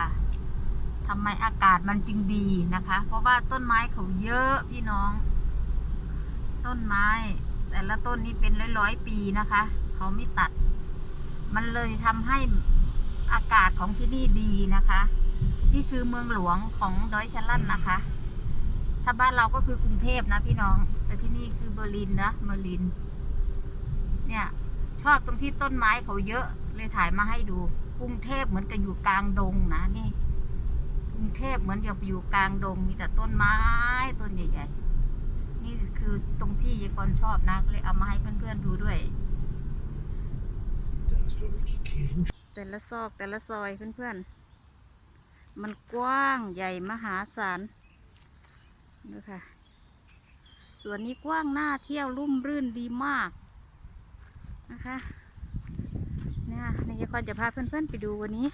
ค่ะทำไมอากาศมันจึงดีนะคะ เพราะว่าต้นไม้เขาเยอะพี่น้อง ต้นไม้ แต่ละต้นนี้เป็นร้อยๆปีนะคะ เขาไม่ตัด มันเลยทำให้อากาศของที่นี่ดีนะคะ นี่คือเมืองหลวงของดอยชะลันนะคะ ถ้าบ้านเราก็คือกรุงเทพนะพี่น้อง แต่ที่นี่คือเบอร์ลินนะเบอร์ลิน เนี่ยชอบตรงที่ต้นไม้เขาเยอะเลยถ่ายมาให้ดู กรุงเทพเหมือนกับอยู่กลางดงนะนี่กรุงเทพเหมือนกับอยู่กลางดง มีแต่ต้นไม้ต้นใหญ่ ๆ นี่คือตรงที่ยายกรชอบนะเลยเอามาให้เพื่อนๆดูด้วย แต่ละซอกแต่ละซอยเพื่อนๆ มันกว้างใหญ่มหาศาลดูค่ะส่วนนี้กว้างหน้าเที่ยวรุ่มรื่นดีมากนะคะ ยายกรจะพาเพื่อนๆไปดูวันนี้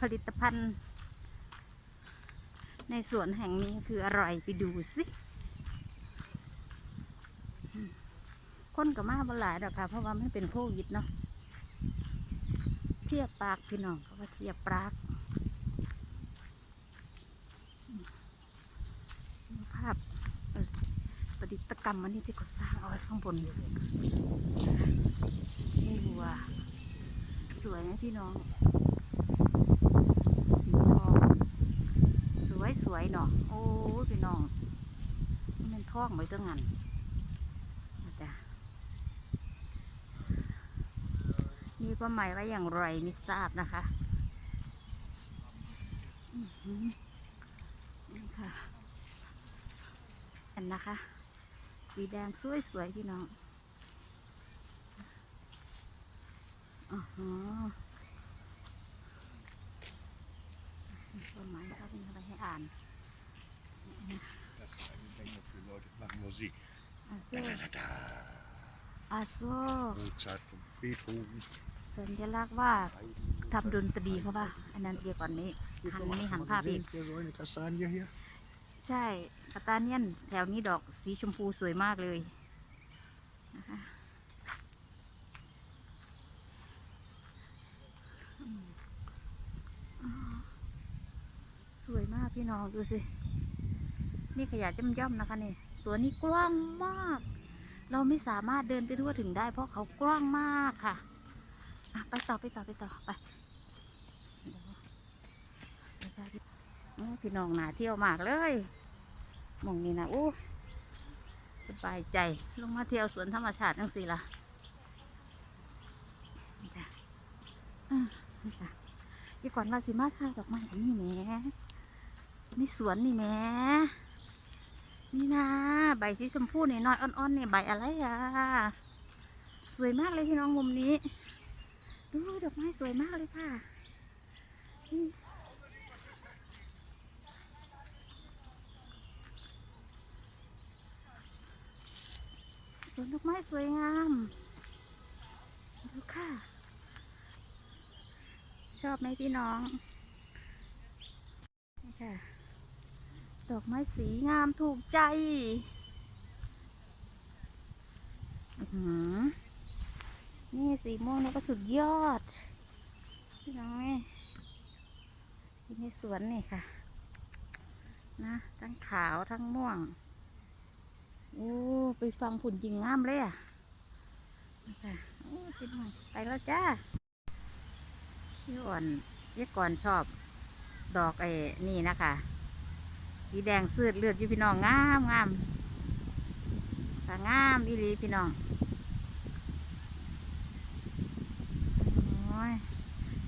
ผลิตภัณฑ์ ในสวนแห่งนี้คืออะไรไปดูสิคนกับมาบหลายดอกค่ะ เพราะว่ามันเป็นโควิดเนาะเทียบปากพี่น้องเขาว่าเทียบปากดูภาพเอ่อประดิษฐ กรรมอันนี้ที่เขาสร้างเอาไว้ข้างบนนี่วัวสวยไหมพี่น้อง สีทอง สวยสวยๆเนาะโอ้พี่น้องนี่มันท่องไว้ตั้งงันนะจ๊ะมีความหมายว่าอย่างไรไม่ทราบนะคะอือหือนี่ค่ะเห็นนะคะ สีแดงสวยๆพี่น้องอ๋อฮะมีความหมายเขาเป็นอะไรให้อ่าน Dat zijn ik denk dat veel Leute machen Musik. อาโซ Da. อาโซ Mozart von Beethoven. สัญลักษณ์ว่าทำดนตรีเขาป่ะอันนั้นเดียวก่อนนี้ Hier, หัน komm mal, นี่ hast หั du น mal ภาพอีก gesehen? Hier so eine Kastanie hier. ใช่ ปาตาเนียนแถวนี้ดอกสีชมพูสวยมากเลยนะคะสวยมากพี่น้องดูสิ นี่ขยะจ้ำย่อมๆนะคะนี่สวนนี้กว้างมาก เราไม่สามารถเดินไปทั่วถึงได้เพราะเขากว้างมากค่ะไปต่อไปต่อไปต่อไปพี่น้องหนาเที่ยวมากเลย มองนี้นะอู้สบายใจลงมาเที่ยวสวนธรรมชาติจังสิล่ะนี่ะยี่ก่อนว่าสิมาถ่ายดอกไม้อันนี้แหมนี่สวนนี่แหมนี่นะ ใบสีชมพูนี่น้อยอ่อนๆเนี่ยใบอะไรอะ สวยมากเลยพี่น้องมุมนี้ ดูดอกไม้สวยมากเลยค่ะ สวนดอกไม้สวยงาม ดูค่ะ ชอบไหมพี่น้องนี่ค่ะ ดอกไม้สีงามถูกใจนี่สีม่วงนี่ก็สุดยอด พี่น้อยที่ในสวนนี่ค่ะ นะ ทั้งขาวทั้งม่วง โอ้ ไปฟังผุ่นจริงงามเลยอะนะคะโอ้พี่น้อยไปแล้วจ้าพี่อ่อนยี่ก่อนชอบดอกไอ้นี่นะคะ สีแดงสืดเลือดอยู่พี่น้องงามงามแต่งามอีหลีพี่น้องโอ้ย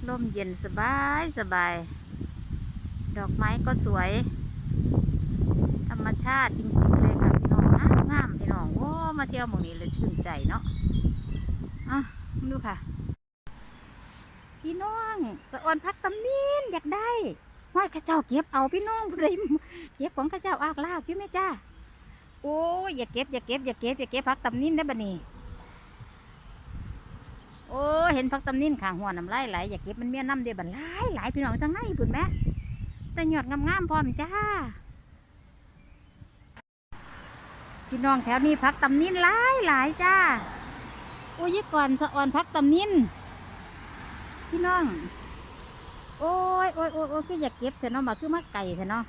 ลมเย็นสบายสบาย ดอกไม้ก็สวย ธรรมชาติจริงๆ งามพี่น้องโอ้มาเที่ยวหมองนี้เลยชื่นใจเนาะอะดูค่ะ พี่น้องสะออนพักตำนินอยากได้ห้อยข้าเจ้าเก็บเอาพี่น้องผู้ใดเก็บของข้าเจ้าอากลากอยู่ไหมจ้าโอ้ยอย่าเก็บอย่าเก็บอย่าเก็บอย่าเก็บพักตำนินได้บัดนี้โอ้เห็นพักตำนินขางหัวน้ำลายไหลอย่าเก็บมันเมียน้ำเดียบันหลายหลพี่น้องทั้งนั้นปุ่นแม่แต่หยอดงามๆพร้อมจ้า พี่น้องแถวนี้พักตำนินหลายหลายจ้าโอ้ยก่อนสะออนพักตำนินพี่น้อง โอ้ยโอ้ยโอ้ยโอ้ยคืออยากเก็บแต่เนาะมาคือมาไก่แต่เนาะ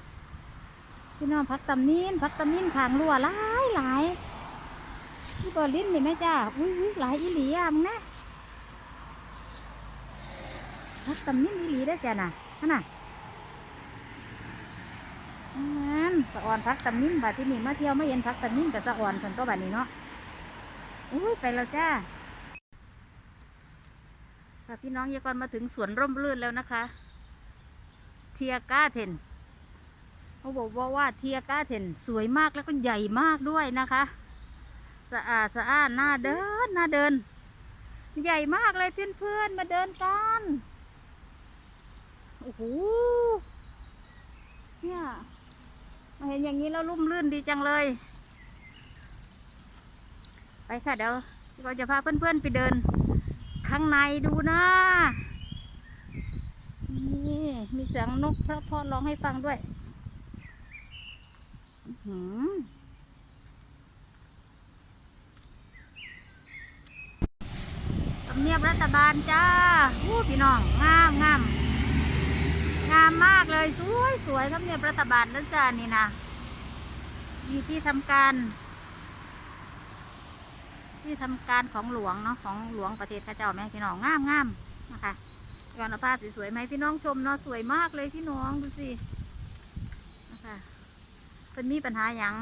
พี่น้องพักตำนินพักตำนินขางรัวหลายหลายพี่บอลิ้นนี่แม่จ้าอุ้ยอุ้ยหลายอีหลีอะมึงนะพักตำนินอีหลีได้อจ้ะน่ะขนาดนั่น สะออนพักตำนินบาที่นี่มาเที่ยวมาเห็นพักตำนินกับสะออนคนตัวบาดนี้เนาะอุ้ยไปแล้วจ้าค่ะพี่น้องยายกรมาถึงสวนร่มรื่นแล้วนะคะ เทียก้าเทนเขาบอกว่าว่าเทียก้าเทนสวยมากแล้วก็ใหญ่มากด้วยนะคะ สะอาดสะอาดน่าเดินน่าเดิน ใหญ่มากเลยเพื่อนๆมาเดินกันโอ้โหเนี่ย เห็นอย่างนี้แล้วลุ่มลื่นดีจังเลย ไปค่ะเดี๋ยวเราจะพาเพื่อนๆไปเดิน ข้างในดูนะนี่มีเสียงนกพระพอร้องให้ฟังด้วยอื้อหือทำเนียบรัฐบาลจ้าพี่น้อง งามงาม งามมากเลย สวยสวยทำเนียบรัฐบาลนั่นจ้านี่นะมีที่ทำการ ที่ทำการของหลวงเนาะของหลวงประเทศข้าเจ้าแม่พี่น้องงามงามนะคะย้อนภาพสวยๆไหมพี่น้องชมเนาะสวยมากเลยพี่น้องดูสินะคะเพิ่นมีปัญหาอย่าง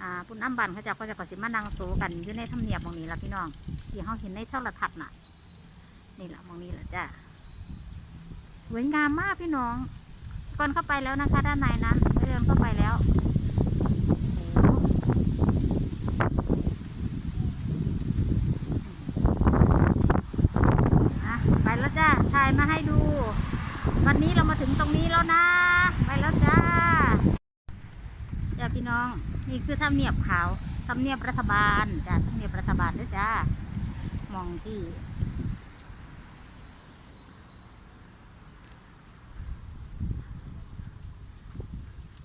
อ่าปุ่นน้ำบันเขาเจะก็จะกสิมานังโซกันอยู่ในถ้ำเนียบมองนี้ละพี่น้องที่เขาเห็นในโทรทัศน์น่ะ นี่แหละมองนี้แหละจ้ะ สวยงามมากพี่น้องก่อนเข้าไปแล้วนะคะ ด้านในนะเดินเข้าไปแล้วไปแล้วจ้าถ่ายมาให้ดู วันนี้เรามาถึงตรงนี้แล้วนะ ไปแล้วจ้าจ้าพี่น้อง นี่คือทำเนียบขาวทำเนียบรัฐบาลจ้าทำเนียบรัฐบาลด้วยจ้ามองที่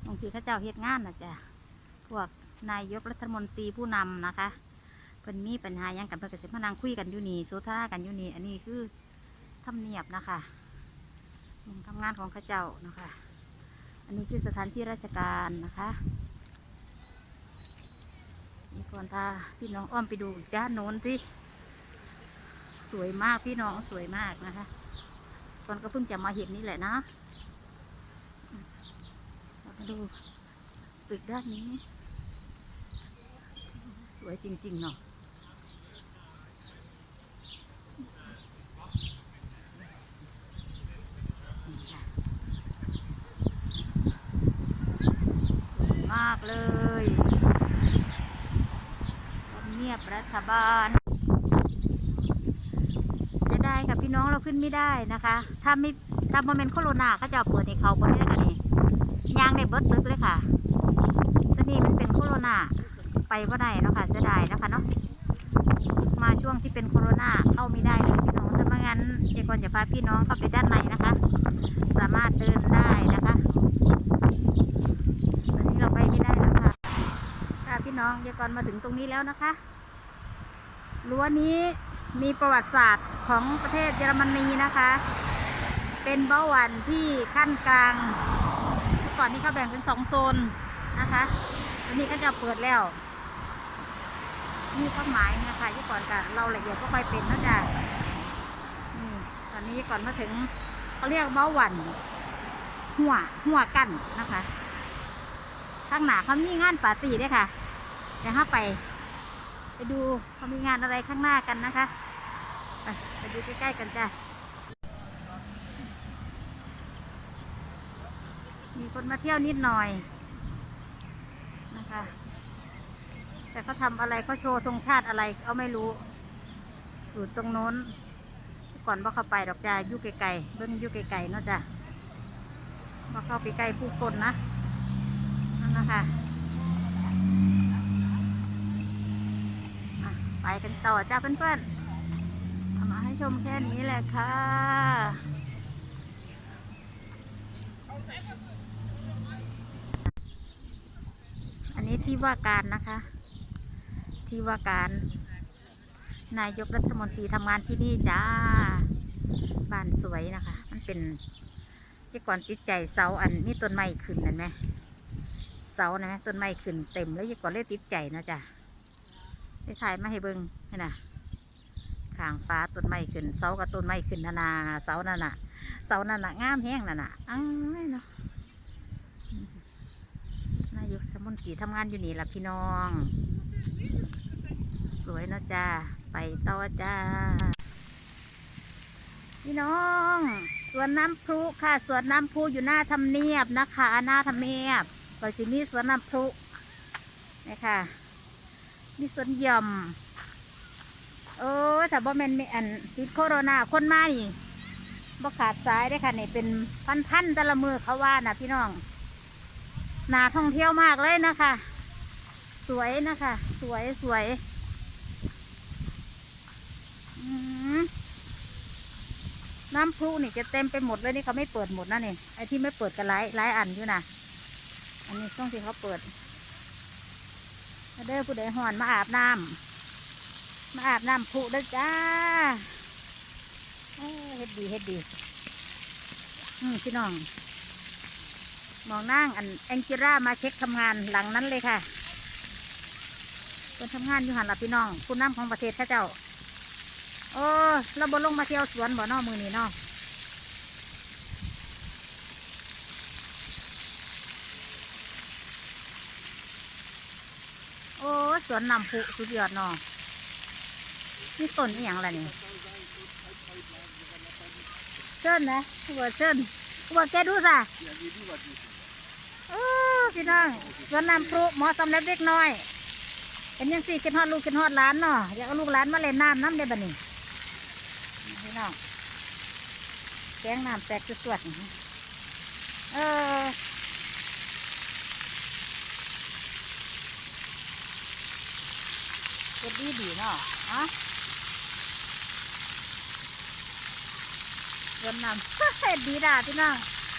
มอง ที่ข้าเจ้าเฮ็ดงานนะจ้ะพวกนายกรัฐมนตรีผู้นำนะคะเพิ่นมีปัญหายังกันเพิ่นก็สิมานั่งคุยกันอยู่นี่โซทนากันอยู่นี่อันนี้คือทำเนียบนะคะมุมทำงานของข้าเจ้านะคะ อันนี้คือสถานที่ราชการนะคะนี่ก่อนพาพี่น้องอ้อมไปดูด้านโน้นที่สวยมากพี่น้องสวยมากนะคะก่อนก็เพิ่งจะมาเห็นนี่แหละนะ ดูตึกด้านนี้ สวยจริง ๆ เนาะนี่ค่ะสวยมากเลยเนียบรัฐบาลเสียดายค่ะพี่น้องเราขึ้นไม่ได้นะคะ ถ้าไม่ถ้าโมเมนต์โคโรนาเขาจะเปิดในเขาบนนี้กันนี่ ยางในเบิร์ดตึกเลยค่ะสนี่มันเป็นโคโรนาไปก็ได้เนาะค่ะเสียดายนะคะเนาะมาช่วงที่เป็นโคโรนาเข้าไม่ได้เลยพี่น้องถ้าไม่งั้นเจก่อนจะพาพี่น้องเข้าไปด้านในนะคะ สามารถเดินได้นะคะ ตอนนี้เราไปไม่ได้แล้วค่ะค่ะพี่น้องเจก่อนมาถึงตรงนี้แล้วนะคะรั้วนี้มีประวัติศาสตร์ของประเทศเยอรมนีนะคะ เป็นเบ้าหวันที่ขั้นกลาง ก่อนนี้เขาแบ่งเป็นสองโซนนะคะอันนี้ก็จะเปิดแล้วนี่ความหมายนะคะที่ก่อนกันเราละเอียดก็ค่อยเป็นนะจ๊ะนี่ตอนนี้ก่อนมาถึงเขาเรียกเบ้าหวันหัวหัวกันนะคะข้างหน้าเขามีงานปาร์ตี้ด้วยค่ะเดี๋ยวห้าไป ไปดูเขามีงานอะไรข้างหน้ากันนะคะไปไปดูใกล้ๆกันจ้ะ คนมาเที่ยวนิดหน่อยนะคะ แต่เขาทำอะไรเขาโชว์ธงชาติอะไรเขาไม่รู้ อยู่ตรงโน้น ก่อนว่าเข้าไปดอกจ้ายู่ไกลๆเบิ้งยู่ไกลๆเนาะจ้ะว่าเข้าไปใกล้ผู้คนนะนั่นนะคะอะไปกันต่อจ้าเพื่อนๆเอามาให้ชมแค่นี้แหละค่ะ อั นี้ที่ว่าการนะคะ ที่ว่าการนายกรัฐมนตรีทำงานที่นี่จ้า บ้านสวยนะคะ มันเป็นที่ก่อนติดใจเสาอันนี้ต้นไม้ขึ้นนั่นไหมเสานะต้นไม้ขึ้นเต็มแล้วยี่ก่อนเลยติดใจนะจ้ะได้ถ่ายมาให้เบิ้งนี่นะข้างฟ้าต้นไม้ขึ้น เสากับต้นไม้ขึ้นนานาเสานั่นน่ะ เสานั่นน่ะงามแห้งนั่นน่ะอ้าเนาะ มนตรีทำงานอยู่นี่ล่ะพี่น้อง สวยเนาะจ้า ไปต่อจ้า พี่น้องสวนน้ำพรุค่ะสวนน้ำพรุอยู่หน้าทำเนียบนะคะ หน้าทำเนียบก็จะมีสวนน้ำพรุนี่ค่ะมีสวนหย่อมโอ้ยถ้าบ่แม่นมีอันติดโคโรนาคนมานี่บ่ขาดสายได้ค่ะนี่เป็นพันๆแต่ละมือเขาว่านะพี่น้อง นาท่องเที่ยวมากเลยนะคะ สวยนะคะ สวยสวยน้ำพุนี่จะเต็มไปหมดเลยนี่เขาไม่เปิดหมดนะนี่ไอ้ที่ไม่เปิดกันหลายหลายอันอยู่นะอันนี้ช่วงที่เขาเปิดเด้อผู้ใดหอนมาอาบน้ำมาอาบน้ำพุด้จ้าเอ้ยเฮ็ดดีเฮ็ดดีอืมพี่น้อง มองนั่งอันแองจิรามาเช็คทำงานหลังนั้นเลยค่ะคนทำงานอยู่หันหลับพี่น้องผู้นำของประเทศข้าเจ้า โอ้เราบนลงมาเที่ยวสวนบ่เนอมือนี่นาะโอ้สวนนำพุสุดยอดนาะนี่ต้นนี่อย่างไรนี่เชิญนะหัวเชิญหัวแกดูสิ โอ้พี่น้องสวนน้ำพุหมาะสำหรับเด็กน้อย เป็นยังสี่กินฮอดลูกกินฮอดหล้านเนาะอยากเอาลูกหลานมาเล่นน้ำน้ำเด้บัดนี้พี่น้องแกงน้ำแตกจะสวดเออเก็ดดีดีเนาะอะเวนน้ำเฮ็ดดีด่าพี่น้อง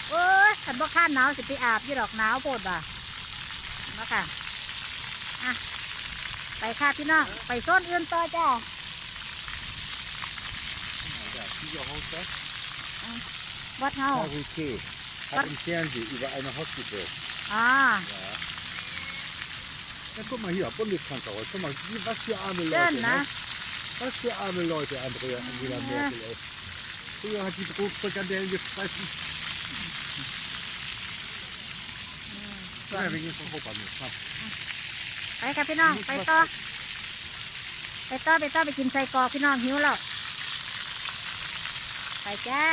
โอ้ยฉันบ่ข้านหนาวสิไปอาบยี่ดอกหนาวโพดบ่ะมาค่ะอะ ไปค่ะพี่น้อง ไปโซนอื่นต่อจ้า Ja, Tigerhaus, วัดเฮา Charité. Hat im Fernsehen über eine Hospital. อ่า Ja. Ja, guck mal hier, Bundeskrankenhaus. Guck mal, wie- was für arme Schön, Leute. ne? Was für arme Leute, Andrea, Angela Ja. Merkel. Ey. Früher hat die Brotfrikadellen gefressen. ไปค่ะพี่น้อง ไปต่อ ไปต่อไปต่อไปกินไส้กรอกพี่น้องหิวแล้ว ไปจ้า